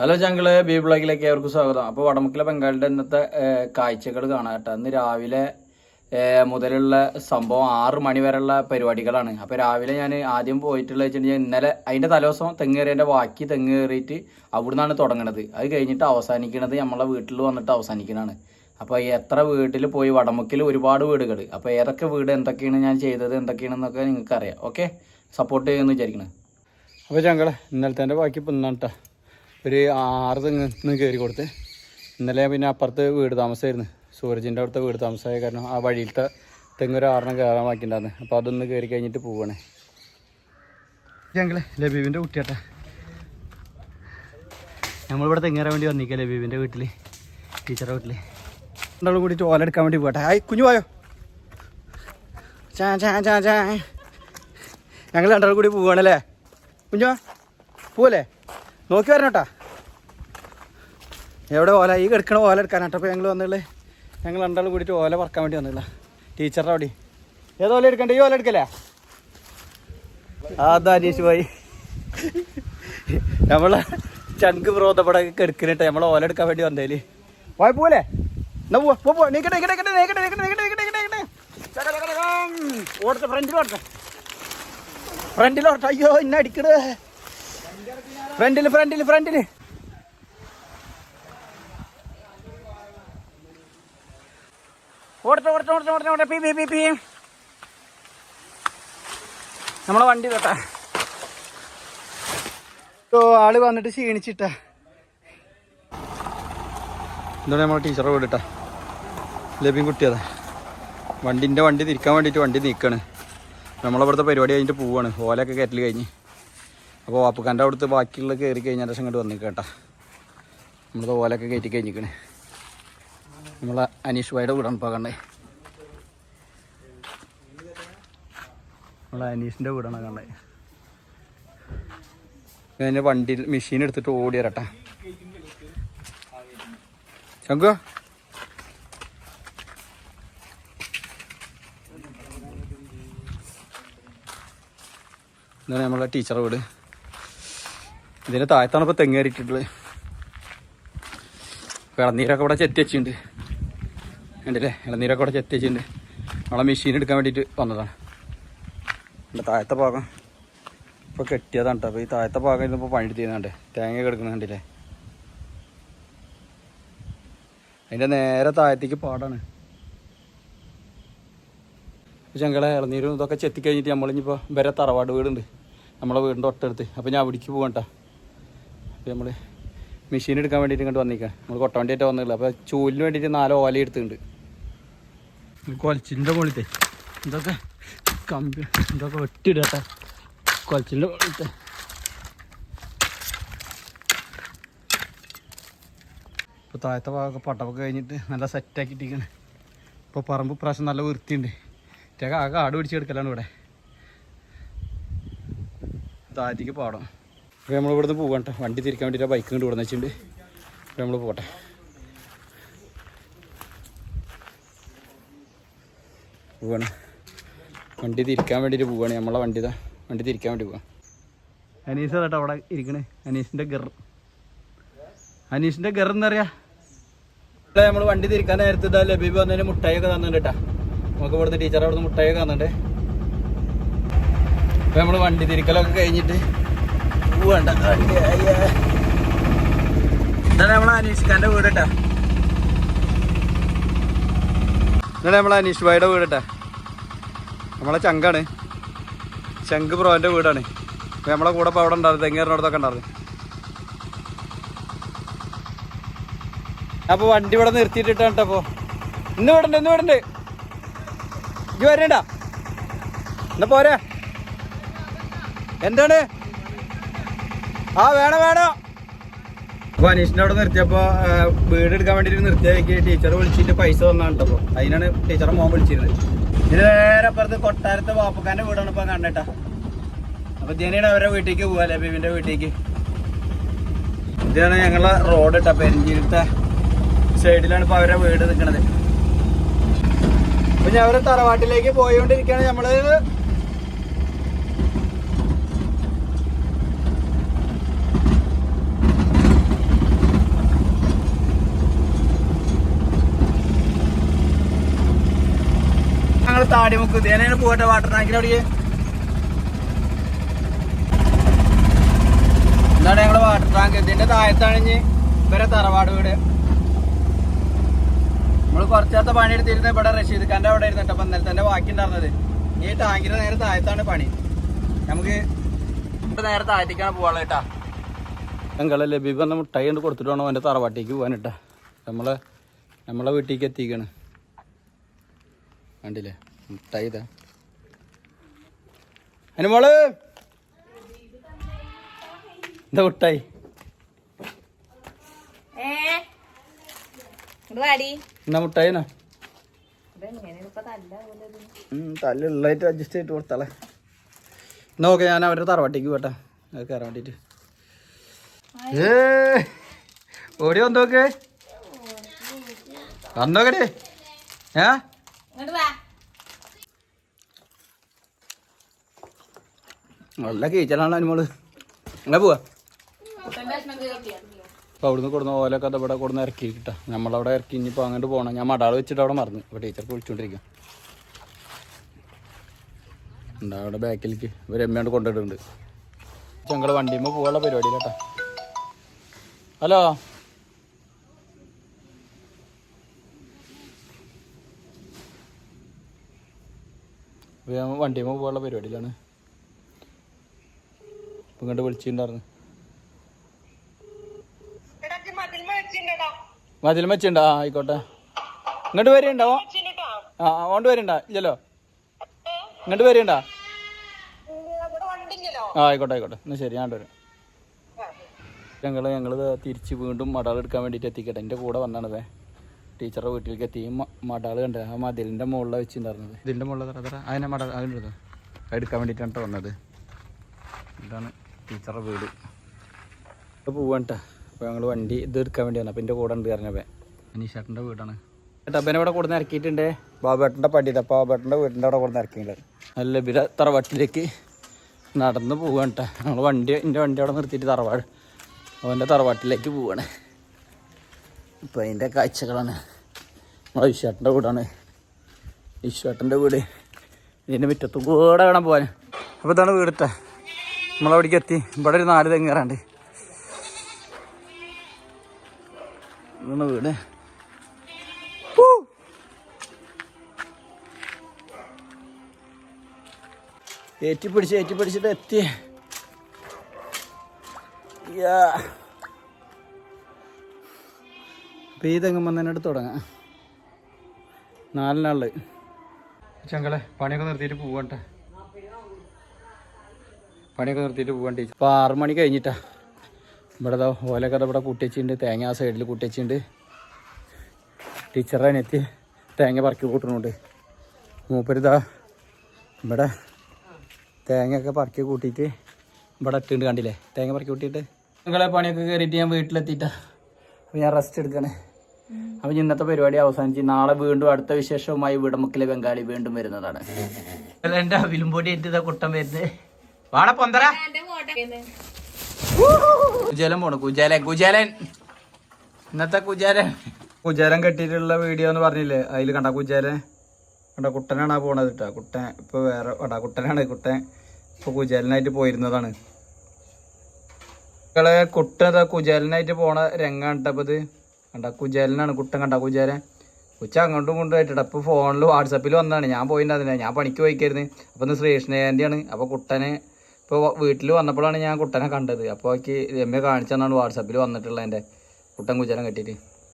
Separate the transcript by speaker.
Speaker 1: Hello ചങ്കൾ B ബ്ലോഗിലേക്ക് ഏവർക്കും സ്വാഗതം. അപ്പോൾ വടമുക്കിലെ ബംഗാളിന്റെ ഇന്നത്തെ കാഴ്ചകൾ കാണാം കേട്ടോ. ഇന്ന് രാവിലെ മുതലുള്ള സംഭവം ആറ് മണി വരെയുള്ള പരിപാടികളാണ്. അപ്പോൾ രാവിലെ ഞാൻ ആദ്യം പോയിട്ടുള്ള വെച്ചിട്ടുണ്ടെങ്കിൽ ഇന്നലെ അതിന്റെ തലേദിവസം തെങ്ങ് കയറിയതിന്റെ ബാക്കി തെങ്ങ് കയറിയിട്ട് അവിടുന്നാണ് തുടങ്ങണത്. അത് കഴിഞ്ഞിട്ട് അവസാനിക്കുന്നത് നമ്മളെ വീട്ടിൽ വന്നിട്ട് അവസാനിക്കണതാണ്. അപ്പോൾ എത്ര വീട്ടിൽ പോയി വടമുക്കിൽ ഒരുപാട് വീടുകൾ അപ്പോൾ ഏതൊക്കെ വീട് എന്തൊക്കെയാണ് ഞാൻ ചെയ്തത് എന്തൊക്കെയാണെന്നൊക്കെ നിങ്ങൾക്ക് അറിയാം ഓക്കെ? സപ്പോർട്ട് ചെയ്യുമെന്ന് വിചാരിക്കണം. അപ്പോൾ ഞങ്ങൾ ഇന്നലത്തെ ബാക്കി ഇപ്പം ഇന്നാണ് ട്ടോ. ഒരു ആറ് തെങ്ങ് കയറി കൊടുത്ത്. ഇന്നലെ പിന്നെ അപ്പുറത്ത് വീട് താമസമായിരുന്നു സൂരജിന്റെ അവിടുത്തെ വീട് താമസമായ കാരണം ആ വഴിയിലത്തെ തെങ്ങ് ഒരു ആറിനെ കയറാൻ ബാക്കിണ്ടായിരുന്നു അപ്പോൾ അതൊന്ന് കയറി കഴിഞ്ഞിട്ട് പോവുകയാണേ ഞങ്ങൾ ലബീബിന്റെ കുട്ടിയാട്ടെ. നമ്മളിവിടെ തെങ്ങേറാൻ വേണ്ടി വന്നിരിക്കുക ലബീബിന്റെ വീട്ടിൽ ടീച്ചറുടെ വീട്ടിൽ രണ്ടാളും കൂടിയിട്ട് ഓലെടുക്കാൻ വേണ്ടി പോകട്ടെ ആയി കുഞ്ഞു പോയോ ചാ ചാ ചാ ചാ. ഞങ്ങൾ രണ്ടാൾ കൂടി പോവുകയാണല്ലേ കുഞ്ഞോ പോവല്ലേ? നോക്കി വരണം എവിടെ ഓല? ഈ കിടക്കണ ഓല എടുക്കാനാട്ടോ അപ്പോൾ ഞങ്ങൾ വന്നുള്ളേ ഞങ്ങൾ രണ്ടാൾ കൂടിയിട്ട് ഓല പറക്കാൻ വേണ്ടി വന്നില്ല. ടീച്ചറുടെ അവിടെ. ഏത് ഓല എടുക്കണ്ട? ഈ ഓല എടുക്കല്ലേ? അതാ അനീഷ് ഭായി നമ്മളെ ചങ്ക് പ്രോതപ്പെടെ കെടുക്കണിട്ട് നമ്മൾ ഓല എടുക്കാൻ വേണ്ടി വന്നേൽ. പോയ പോലെ എന്നാ പോവാ. ഫ്രണ്ടിലോട്ടെ ഫ്രണ്ടിലോട്ടെ അയ്യോ ഇന്ന അടിക്കണേ. ഫ്രണ്ടിൽ ഫ്രണ്ടിൽ ഫ്രണ്ടിൽ. ഓടട്ടെ ഓടട്ടെ ഓടട്ടെ ഓടട്ടെ പി പി പി നമ്മളെ വണ്ടി കേട്ടാ. ഓ ആൾ വന്നിട്ട് ക്ഷീണിച്ചിട്ടാ. എന്താണ് നമ്മളെ ടീച്ചറെ വീടിട്ടാ ലഭ്യം കുട്ടിയതാ. വണ്ടിന്റെ വണ്ടി തിരിക്കാൻ വേണ്ടിയിട്ട് വണ്ടി നീക്കാണ്. നമ്മളവിടുത്തെ പരിപാടി കഴിഞ്ഞിട്ട് പോവാണ്. ഓലൊക്കെ കയറ്റൽ കഴിഞ്ഞ്. അപ്പോൾ വാപ്പുക്കാന്റെ അവിടുത്തെ ബാക്കിയുള്ള കയറി കഴിഞ്ഞാൽ ശേഷം ഇങ്ങോട്ട് വന്നിട്ട് കേട്ടോ. നമ്മളത് ഓലൊക്കെ കയറ്റി കഴിഞ്ഞിരിക്കണേ നമ്മളെ അനീഷ് ഭായിയുടെ വീടാണ് ഇപ്പോൾ കണ്ടേ. നമ്മളെ അനീഷിന്റെ വീടാണ് കണ്ടേ. ഞാൻ വണ്ടി മെഷീൻ എടുത്തിട്ട് ഓടി വരട്ടെ. ശങ്കു എന്താണ് നമ്മളെ ടീച്ചറെ വീട്. ഇതിന്റെ താഴത്താണ് ഇപ്പോൾ തെങ്ങേറിയിട്ടുള്ളത് ഇളനീരൊക്കെ ഇവിടെ ചെത്തി വെച്ചിട്ടുണ്ട്. കണ്ടില്ലേ? ഇളനീരൊക്കെ ഇവിടെ ചെത്തി വെച്ചിട്ടുണ്ട്. നമ്മളെ മെഷീൻ എടുക്കാൻ വേണ്ടിയിട്ട് വന്നതാണ്. എന്റെ താഴത്തെ ഭാഗം. ഇപ്പോൾ കെട്ടിയതാണ് കേട്ടോ. അപ്പോൾ ഈ താഴത്തെ ഭാഗം ഇരുന്നപ്പോൾ പണി ചെയ്യുന്നുണ്ട് തേങ്ങ കിടക്കുന്നുണ്ടല്ലേ അതിന്റെ നേരെ താഴത്തേക്ക് പാടാണ്. ഞങ്ങളെ ഇളനീരും ഇതൊക്കെ ചെത്തി കഴിഞ്ഞിട്ട് നമ്മളിനിപ്പോൾ വരെ തറവാട് വീടുണ്ട്. നമ്മളെ വീടിന്റെ തൊട്ടടുത്ത്. അപ്പോൾ ഞാൻ അവിടേക്ക് പോകണ്ട അപ്പോൾ നമ്മൾ മെഷീൻ എടുക്കാൻ വേണ്ടിയിട്ട് ഇങ്ങോട്ട് വന്നിക്കാം. നമ്മൾ കൊട്ടവണ്ടിയായിട്ട് വന്നില്ല അപ്പോൾ ചൂലിന് വേണ്ടിയിട്ട് നാല് ഓല എടുത്തിട്ടുണ്ട്. കൊലച്ചിന്റെ മുകളിലത്തെ. ഇതൊക്കെ കമ്പി ഇതൊക്കെ വെട്ടിയിടട്ടെ. കൊലച്ചിന്റെ മുകളിലത്തെ. ഇപ്പോൾ താഴത്തെ ഭാഗമൊക്കെ പട്ടമൊക്കെ കഴിഞ്ഞിട്ട് നല്ല സെറ്റാക്കിയിട്ടിരിക്കുകയാണ് ഇപ്പോൾ പറമ്പ് പ്രാവശ്യം നല്ല വൃത്തിയുണ്ട്. ഇറ്റൊക്കെ ആകെ ആട് പിടിച്ചെടുക്കലാണ് ഇവിടെ. താഴത്തേക്ക് പാടം. അപ്പോൾ നമ്മൾ ഇവിടുന്ന് പോകാം കേട്ടോ വണ്ടി തിരിക്കാൻ വേണ്ടിയിട്ട് ബൈക്ക് കൊണ്ട് ഇവിടെ വെച്ചിട്ടുണ്ട്. അപ്പോൾ നമ്മൾ പോട്ടെ. പോവാണ്. വണ്ടി തിരിക്കാൻ വേണ്ടിയിട്ട് പോവാണ്. നമ്മളെ വണ്ടി ഇതാ. വണ്ടി തിരിക്കാൻ വേണ്ടി പോവാം. അനീസ് കേട്ടോ അവിടെ ഇരിക്കണേ? അനീസിന്റെ ഗർ. അനീഷിന്റെ ഗർ എന്താ പറയാ നമ്മൾ വണ്ടി തിരിക്കാൻ നേരത്തെ ഇതാ ലബീബ് വന്നതിന് മുട്ടായൊക്കെ തന്നിട്ടുണ്ട് കേട്ടാ നമുക്ക് ഇവിടുന്ന് ടീച്ചർ അവിടുന്ന് മുട്ടായൊക്കെ തന്നിട്ടുണ്ട്. അപ്പോൾ നമ്മൾ വണ്ടി തിരിക്കലൊക്കെ കഴിഞ്ഞിട്ട് പോവണ്ട ഇതാണ് നമ്മളെ അനീഷ് ഖാന്റെ വീട് കേട്ടാ ഇതാണ് നമ്മളെ അനീഷ് ഭായിയുടെ വീട് നമ്മളെ ചങ്കാണ്. ചങ്ക് ബ്രോന്റെ വീടാണ്. അപ്പം നമ്മളെ കൂടെ ഇപ്പൊ അവിടെ ഉണ്ടായിരുന്നു തെങ്ങേറിനോടത്തൊക്കെ ഉണ്ടായിരുന്നു. അപ്പൊ വണ്ടി ഇവിടെ നിർത്തിയിട്ടിട്ടാണ് കേട്ടോ അപ്പോൾ ഇന്ന് വിടണ്ട ഇന്ന് വിടണ്ട് ഇജ്ജ് വരണ്ട. എന്നാ പോരാ? എന്താണ്? ആ വേണം വേണം. അപ്പൊ അനീഷിനോട് നിർത്തിയപ്പോ വീട് എടുക്കാൻ വേണ്ടിട്ട് നിർത്തിയാക്കി ടീച്ചർ വിളിച്ചിട്ട് പൈസ കേട്ടോ അതിനാണ് ടീച്ചറെ മോൻ വിളിച്ചിരുന്നത്. ഇത് നേരെ അപ്പുറത്ത് കൊട്ടാരത്തെ വാപ്പക്കാന്റെ വീടാണ് ഇപ്പൊ കണ്ടേട്ടാ അപ്പൊ ജനിയാണ് അവരെ വീട്ടിലേക്ക് പോവാല്ലേ ബീവിന്റെ വീട്ടിലേക്ക്? ഇതാണ് ഞങ്ങളെ റോഡ് ഇട്ട പെരിഞ്ചീരത്തെ സൈഡിലാണ് ഇപ്പൊ അവരുടെ വീട് നിൽക്കണത് അപ്പൊ ഞാൻ അവരെ തറവാട്ടിലേക്ക് പോയോണ്ടിരിക്കാണ്. നമ്മൾ താടി മുക്ക് ഇതേനെ പോട്ടെ വാട്ടർ ടാങ്കിന്റെ അവിടെ എന്താണ് ഞങ്ങൾ വാട്ടർ ടാങ്ക് ഇതിന്റെ താഴത്താണ് ഇനി ഇവരെ തറവാട് വീട്. നമ്മൾ കുറച്ചത്തെ പണി എടുത്തിരുന്ന ഇവിടെ റഷീദ് ഖാന്റെ അവിടെ ഇരുന്നിട്ട്. അപ്പൊ ഇന്നലെ തന്നെ ബാക്കി ഉണ്ടായിരുന്നത്. ഈ ടാങ്കിന്റെ നേരെ താഴത്താണ് പണി. നമുക്ക് നേരെ താഴത്തേക്കാണ് പോവാൾ കേട്ടാ. ഞങ്ങളെ ലബീബ് എന്ന മുട്ടായി കൊണ്ട് കൊടുത്തിട്ട് വേണം അവന്റെ തറവാട്ടിലേക്ക് പോകാൻ നമ്മളെ നമ്മളെ വീട്ടിലേക്ക് എത്തിക്കണം. കണ്ടില്ലേ? മുട്ടായി ഇതാ അനുമോൾ എന്താ
Speaker 2: വാടി.
Speaker 1: എന്നാ മുട്ടായി എന്നാ
Speaker 2: ഇതെങ്ങനെയാണ് ഇപ്പൊ തല്ല പോലെ
Speaker 1: തല്ലുള്ളതായിട്ട് അഡ്ജസ്റ്റ് ചെയ്തിട്ട് കൊടുത്താളെ. എന്നാ ഓക്കെ ഞാൻ അവരുടെ തറവാട്ടിക്ക് പോട്ടെ. അത് കയറാൻ വേണ്ടിട്ട്. ഏ ഓടി വന്നോക്കെ. വന്നോക്കടേ. ഏ? നല്ല കീച്ചലാണ് അനുമോൾ. അങ്ങനെ പോവാ. അവിടുന്ന് കൊടുന്ന ഓല അത് ഇവിടെ കൊടുന്ന് ഇറക്കി കിട്ടാ നമ്മളവിടെ ഇറക്കി ഇനിയിപ്പോൾ അങ്ങോട്ട് പോകണം ഞാൻ മടാൾ വെച്ചിട്ട് അവിടെ മറന്നു. അപ്പോൾ ടീച്ചർ വിളിച്ചുകൊണ്ടിരിക്കാം എന്താ അവിടെ ബാക്കിലേക്ക് ഇവർ എമ്മയോണ്ട് കൊണ്ടുപോയിട്ടുണ്ട് ഞങ്ങൾ വണ്ടിയുമ്പോൾ പോകാനുള്ള പരിപാടി കേട്ടോ ഹലോ? വണ്ടിയുമ്പോൾ പോകാനുള്ള പരിപാടിയിലാണ്. ഇപ്പം ഇങ്ങോട്ട് വിളിച്ചിട്ടുണ്ടായിരുന്നു മതിൽ വെച്ചിണ്ടോ ആ ആയിക്കോട്ടെ. ഇങ്ങോട്ട് വരെയുണ്ടോ ആ ഓണ്ട് വരണ്ട. ഇല്ലല്ലോ. ഇങ്ങോട്ട് വരുണ്ട. ആ ആയിക്കോട്ടെ ആയിക്കോട്ടെ. എന്നാ ശരി ഞാൻ വരാം. ഞങ്ങൾ ഞങ്ങൾ തിരിച്ച് വീണ്ടും മടാൾ എടുക്കാൻ വേണ്ടിയിട്ട് എത്തിക്കട്ടെ. എന്റെ കൂടെ വന്നാണതേ. ടീച്ചറുടെ വീട്ടിലേക്ക് എത്തി. മടാൾ കണ്ടത് ആ മതിലിന്റെ മുകളിലാണ് വെച്ചിട്ടുണ്ടായിരുന്നത്. ഇതിന്റെ മുകളിൽ തറ തറ. അതിനെ മടാൾ അതിന്റെ എടുക്കാൻ വേണ്ടിയിട്ടാണ് ട്ടോ വന്നത് ഇതാണ് ടീച്ചറുടെ വീട്. ഇപ്പോൾ പോവാണ് കേട്ടോ അപ്പോൾ ഞങ്ങൾ വണ്ടി ഇത് എടുക്കാൻ വേണ്ടി വന്നു. അപ്പോൾ എന്റെ കൂടെ ഉണ്ട് പറഞ്ഞപ്പേ അനീഷേട്ടന്റെ വീടാണ്. അപ്പനെ ഇവിടെ കൊടുന്ന് ഇറക്കിയിട്ടുണ്ട്. ബാബേട്ടന്റെ പടി അപ്പോൾ ബാബേട്ടന്റെ വീടിന്റെ അവിടെ കൊടുന്ന് ഇറക്കിയിട്ടുണ്ട്. നല്ല ബിര തറവാട്ടിലേക്ക് നടന്ന് പോവാണ് കേട്ടോ ഞങ്ങൾ വണ്ടി എന്റെ വണ്ടി അവിടെ നിർത്തിയിട്ട് തറവാട്. അവന്റെ തറവാട്ടിലേക്ക് പോവാണ്. ഇപ്പോൾ അതിന്റെ കാഴ്ചകളാണ്. നമ്മളെ വിശ്വാട്ടന്റെ വീടാണ്. വിശ്വാട്ടന്റെ വീട്. ഇതിന്റെ മുറ്റത്തും കൂടെ വേണം പോകാൻ അപ്പോൾ ഇതാണ് വീടിട്ട നമ്മളവിടേക്ക് എത്തി. ഇവിടെ ഒരു നാല് തെങ്ങ് കയറാണ്ട് ഇതാണ് വീട്. ഏറ്റി പിടിച്ച് ഏറ്റി പിടിച്ചിട്ട് എത്തി. അപ്പൊ ഈ തെങ്ങുമ്പോൾ തന്നെ തുടങ്ങാം. നാലിനാൾ ചങ്കളെ പണിയൊക്കെ നിർത്തിയിട്ട് പോവട്ടെ പണിയൊക്കെ നിർത്തിയിട്ട് പോകാൻ ടീച്ചർ. അപ്പോൾ ആറ് മണി കഴിഞ്ഞിട്ടാ. ഇവിടെ ഓലൊക്കെ ഇവിടെ കൂട്ടിവെച്ചിട്ടുണ്ട്. തേങ്ങ ആ സൈഡിൽ കൂട്ടിവെച്ചിട്ടുണ്ട്. ടീച്ചറെ അനിയത്തി തേങ്ങ പറക്കി കൂട്ടുന്നുണ്ട് മൂപ്പരിതാ ഇവിടെ തേങ്ങയൊക്കെ പറക്കി കൂട്ടിയിട്ട് ഇവിടെ ഇട്ടുണ്ട് കണ്ടില്ലേ? തേങ്ങ പറക്കി കൂട്ടിയിട്ട്. നിങ്ങളെ പണിയൊക്കെ കയറിയിട്ട് ഞാൻ വീട്ടിലെത്തിയിട്ടാ. അപ്പോൾ ഞാൻ റെസ്റ്റ് എടുക്കണേ. അപ്പോൾ ഇന്നത്തെ പരിപാടി അവസാനിച്ച് നാളെ വീണ്ടും അടുത്ത വിശേഷവുമായി വിടമുക്കിലെ ബംഗാളി വീണ്ടും വരുന്നതാണ്. എന്റെ അവിലും പൊടി എന്റെ കുട്ടം വരുന്നത്. വാട പൊന്തറ കുജാലൻ പോണു കുജാലൻ കുജാലൻ. ഇന്നത്തെ കുജാലൻ. കുജാലൻ കെട്ടിട്ടുള്ള വീഡിയോ എന്ന് പറഞ്ഞില്ലേ? അതിൽ കണ്ട കുജാലൻ? കണ്ട കുട്ടനാണ് ആ പോണത് കേട്ടോ കുട്ടൻ ഇപ്പൊ വേറെ കണ്ട കുട്ടനാണ് കുട്ടൻ. ഇപ്പൊ കുജാലനായിട്ട് പോയിരുന്നതാണ്. മക്കളെ കുട്ടൻ കുജാലനായിട്ട് പോണ രംഗം കണ്ടപ്പത് ഇത് കണ്ട കുജലനാണ് കുട്ടൻ കണ്ട കുജലൻ. ഉച്ച അങ്ങോട്ടും ഇങ്ങോട്ടും ആയിട്ടാ ഇപ്പൊ ഫോണിൽ വാട്സപ്പിൽ വന്നതാണ്. ഞാൻ പോയിട്ടുണ്ടായിരുന്നില്ല ഞാൻ പണിക്ക് പോയിക്കായിരുന്നു. അപ്പൊ ഇന്ന് ശ്രീകൃഷ്ണജയന്തിയാണ് അപ്പൊ കുട്ടനെ ഇപ്പോൾ വീട്ടിൽ വന്നപ്പോഴാണ് ഞാൻ കുട്ടനെ കണ്ടത്. അപ്പോൾ എനിക്ക് രമ്യ കാണിച്ചു തന്നാണ് വാട്സാപ്പിൽ വന്നിട്ടുള്ള എന്റെ കുട്ടൻ കുജാലം കെട്ടിയിട്ട്.